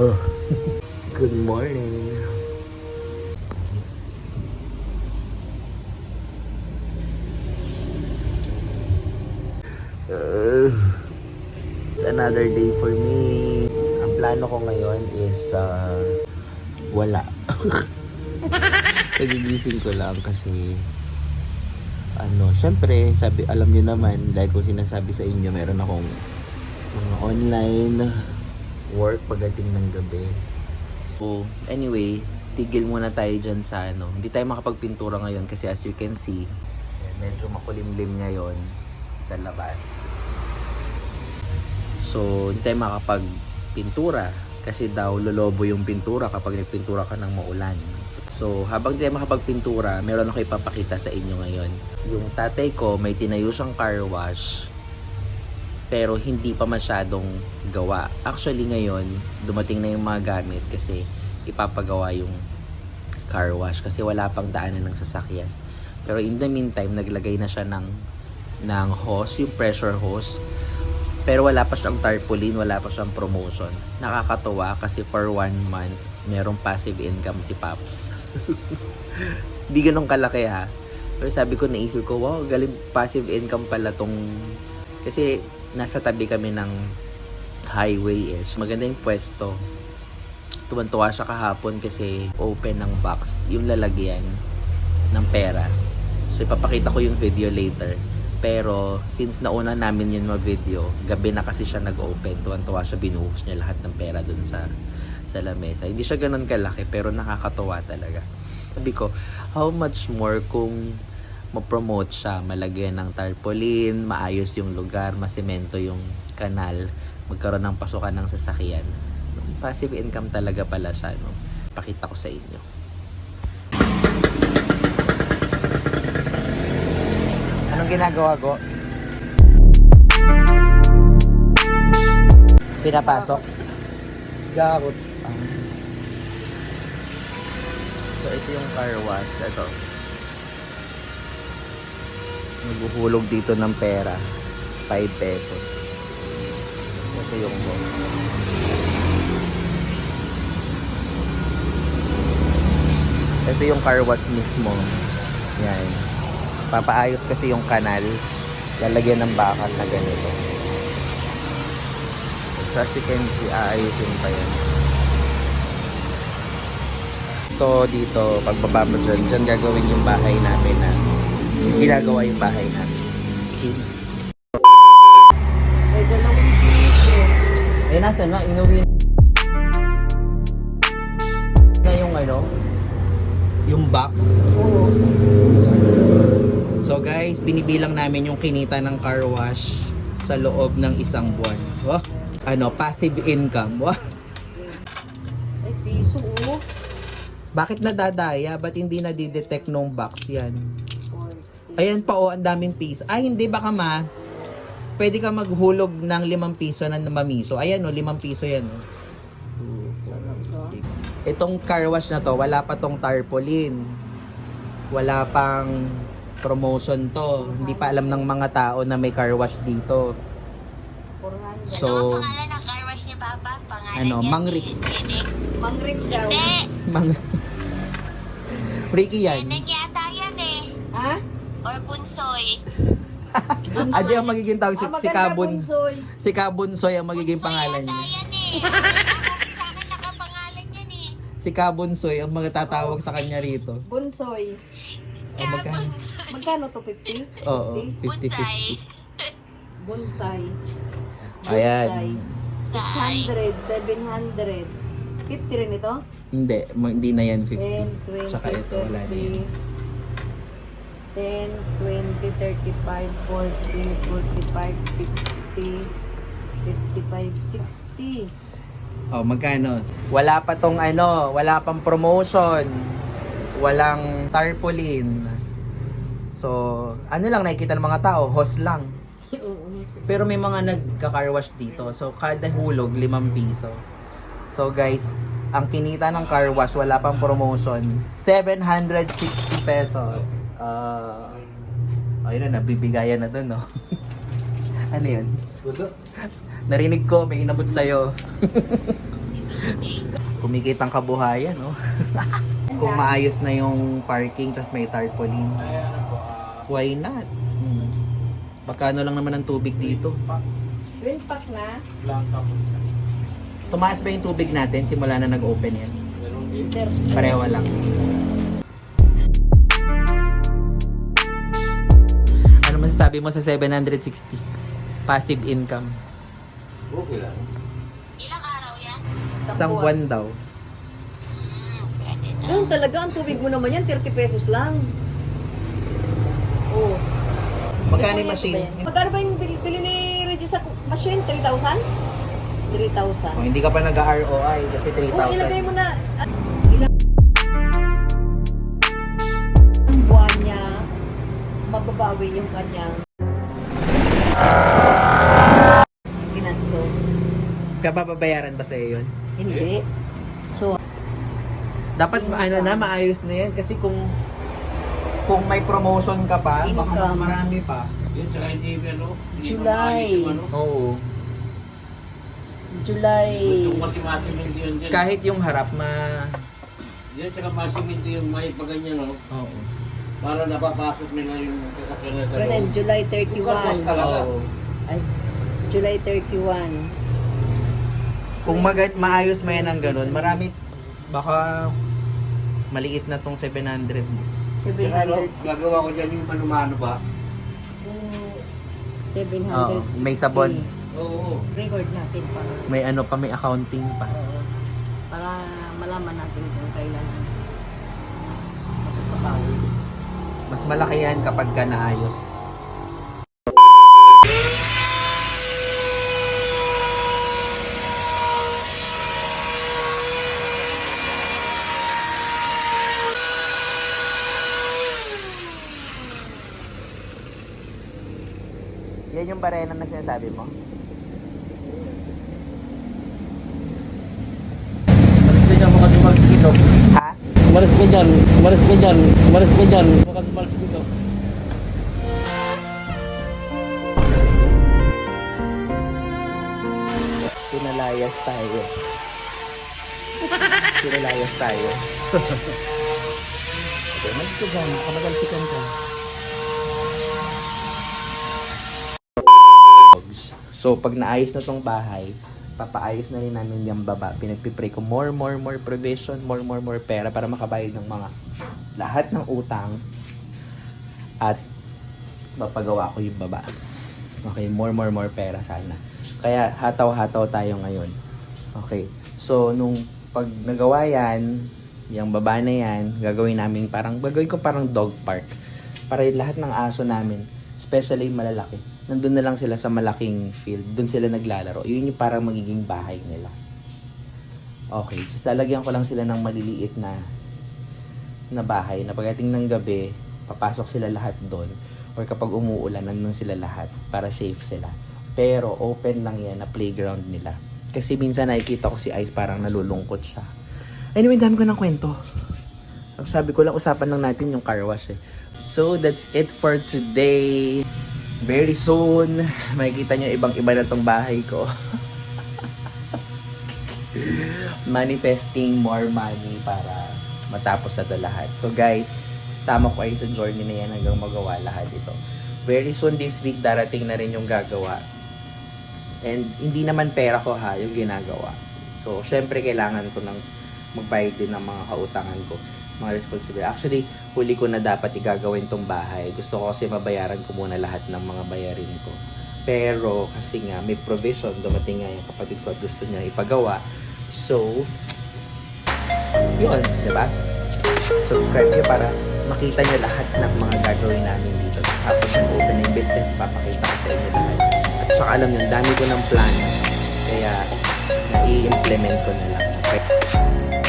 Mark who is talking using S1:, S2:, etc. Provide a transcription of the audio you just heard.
S1: Oh. Good morning. Uh, it's another day for me. Ang plano ko ngayon is uh, wala. Nagigising ko lang kasi ano, syempre, sabi, alam niyo naman, like ko sinasabi sa inyo, meron akong mga online work pagdating ng gabi. So, anyway, tigil muna tayo dyan sa ano. Hindi tayo makapagpintura ngayon kasi as you can see, eh, medyo makulimlim ngayon sa labas. So, hindi tayo makapagpintura kasi daw lolobo yung pintura kapag nagpintura ka ng maulan. So, habang hindi tayo makapagpintura, meron ako ipapakita sa inyo ngayon. Yung tatay ko, may tinayo siyang car wash pero hindi pa masyadong gawa. Actually ngayon, dumating na yung mga gamit kasi ipapagawa yung car wash kasi wala pang daanan ng sasakyan. Pero in the meantime, naglagay na siya ng, ng hose, yung pressure hose. Pero wala pa siyang tarpaulin, wala pa siyang promotion. Nakakatuwa kasi for one month, merong passive income si Paps. Di ganun kalaki ha. Pero sabi ko, naisip ko, wow, galing passive income pala tong... Kasi nasa tabi kami ng highway eh. So, maganda yung pwesto. Tuwan-tuwa siya kahapon kasi open ng box, yung lalagyan ng pera. So, ipapakita ko yung video later. Pero, since nauna namin yun ma-video, gabi na kasi siya nag-open. Tuwan-tuwa siya, binuhos niya lahat ng pera dun sa sa lamesa. Hindi siya ganun kalaki, pero nakakatuwa talaga. Sabi ko, how much more kung ma-promote siya, malagyan ng tarpaulin, maayos yung lugar, masemento yung kanal, magkaroon ng pasukan ng sasakyan. So, passive income talaga pala siya, no? Pakita ko sa inyo. Anong ginagawa ko? Pinapasok?
S2: Gakot.
S1: So, ito yung car wash. Ito. Naghuhulog dito ng pera. 5 pesos. Ito yung box. Ito yung car wash mismo. Yan. Papaayos kasi yung kanal. Lalagyan ng bakal na ganito. So, as you can see, aayusin pa yan ito dito, pagbaba mo dyan, dyan gagawin yung bahay namin na ginagawa yung bahay namin. Okay. Eh, nasa na? Inuwi na yung ano? Yung box.
S2: Oo.
S1: So guys, binibilang namin yung kinita ng car wash sa loob ng isang buwan. Wow. Ano, passive income. Wow.
S2: Ay, piso, oh.
S1: Bakit nadadaya? Ba't hindi nadidetect nung box yan? Ayan pa oh, ang daming piso. Ay, hindi, baka ma. Pwede ka maghulog ng limang piso na mamiso. Ayan oh, limang piso yan oh. Itong car wash na to, wala pa tong tarpaulin. Wala pang promotion to. Hindi pa alam ng mga tao na may car wash dito.
S2: 400.
S1: So,
S3: ano ang pangalan ng car wash ni Papa? Pangalan
S1: Ano,
S3: niya,
S1: Mang Rick.
S3: Jenek.
S2: Mangrik daw.
S1: Mga... Ricky yan.
S3: Yata yan? Or Bunsoy.
S1: Adi ang magiging tawag si,
S2: Ah,
S1: si
S2: maganda,
S1: Kabun.
S2: bunsoy.
S1: Si Kabunsoy ang magiging
S3: Bunsoy
S1: pangalan niya.
S3: eh. Sa akin nakapangalan yan eh.
S1: Si Kabunsoy ang magatatawag sa kanya rito.
S2: Bunsoy.
S1: O magkano?
S2: Magkano to? 50?
S1: Oo,
S3: Bunsay.
S1: 50-50.
S2: Bonsai.
S1: Ayan.
S2: Bonsai. 600, 700. 50 rin ito?
S1: Hindi, ma- hindi na yan
S2: 10,
S1: 50.
S2: 20,
S1: Tsaka ito, wala na yan.
S2: 10, 20, 35, 40, 45, 50, 55, 60.
S1: Oh, magkano? Wala pa tong ano, wala pang promotion. Walang tarpaulin. So, ano lang nakikita ng mga tao, host lang. Pero may mga nagka-car wash dito. So, kada hulog, 5 piso. So, guys, ang kinita ng car wash, wala pang promotion, 760 pesos. Ah, ayun na, nabibigayan na dun, no? ano yun? Narinig ko, may inabot sa'yo. Kumikit ang kabuhayan, no? Kung maayos na yung parking, tas may tarpaulin. Why not? Hmm. Magkano lang naman ang tubig dito?
S2: Twin pack na.
S1: Tumaas ba yung tubig natin simula na nag-open yan? Pareho lang. Ano masasabi mo sa 760? Passive income.
S3: Ilang araw yan?
S1: Isang buwan daw.
S3: Pwede na.
S2: Ganun talaga, ang tubig mo naman yan, 30 pesos lang. Oh.
S1: Magkano yung machine?
S2: Magkano ba yung bili, bili ni Reggie sa machine? 3,000? 3,000.
S1: Oh, hindi ka pa nag-ROI kasi
S2: Kung ilagay
S1: 3,000.
S2: mo na, mababawi yung kanyang ginastos.
S1: Kapapabayaran ba sa'yo yun?
S2: Hindi. So,
S1: Dapat ano na, maayos na yan. Kasi kung kung may promotion ka pa, baka mas
S2: Income.
S1: marami pa.
S4: Yun, tsaka hindi, ano, hindi
S2: July.
S4: maayos yung ano.
S1: Oo.
S2: July,
S4: Yung kasi masimindi yun dyan.
S1: Kahit yung harap ma...
S4: Yan, tsaka masimindi yung may paganyan, no?
S1: Oo.
S4: Para napapasok nila yung sasakyan na sa loob.
S2: July
S4: Bukas
S2: 31.
S4: talaga.
S1: Oo.
S2: Ay, July 31.
S1: Kung mag- maayos mo yan ng ganun, marami, baka maliit na tong 700 mo.
S4: Pero ano,
S2: 760.
S4: gagawa ko dyan yung manumano ba?
S2: Yung 760.
S1: Oo, may sabon.
S4: Oo.
S2: Record natin para,
S1: May ano pa, may accounting pa.
S2: oo, para malaman natin kung kailan magpapawi.
S1: Mas malaki yan kapag ka naayos. Yan yung barena na sinasabi mo?
S4: Umalis ka dyan? Umalis ka dyan, umalis ka dyan, umalis ka dyan, tumalis dito.
S1: Pinalayas tayo. Pinalayas tayo. okay, malis ka dyan. Ka. So, pag naayos na tong bahay, papaayos na rin namin yung baba. Pinagpipray ko more, more, more provision, more, more, more pera para makabayad ng mga lahat ng utang at mapagawa ko yung baba. Okay, more, more, more pera sana. Kaya hataw-hataw tayo ngayon. Okay. So, nung pag nagawa yan, yung baba na yan, gagawin namin parang, gagawin ko parang dog park. Para lahat ng aso namin, especially yung malalaki, nandun na lang sila sa malaking field. Doon sila naglalaro. Yun yung parang magiging bahay nila. Okay. So, talagyan ko lang sila ng maliliit na na bahay na pagdating ng gabi, papasok sila lahat doon. Or kapag umuulan, nandun sila lahat para safe sila. Pero open lang yan na playground nila. Kasi minsan nakikita ko si Ice parang nalulungkot siya. Anyway, dami ko ng kwento. Ang sabi ko lang, usapan lang natin yung car wash eh. So, that's it for today. Very soon, makikita nyo ibang-iba na tong bahay ko. Manifesting more money para matapos na to lahat. So guys, sama ko kayo sa journey na yan hanggang magawa lahat ito. Very soon this week, darating na rin yung gagawa. And hindi naman pera ko ha, yung ginagawa. So, syempre kailangan ko ng magbayad din ng mga kautangan ko, mga responsibility. Actually, huli ko na dapat igagawin tong bahay. Gusto ko kasi mabayaran ko muna lahat ng mga bayarin ko. Pero, kasi nga, may provision, dumating nga yung kapatid ko at gusto niya ipagawa. So, yun, di ba? Subscribe nyo para makita nyo lahat ng mga gagawin namin dito. Tapos yung open yung business, papakita ko sa inyo lahat. At saka alam nyo, ang dami ko ng plan. Kaya, nai-implement ko na lang. Okay?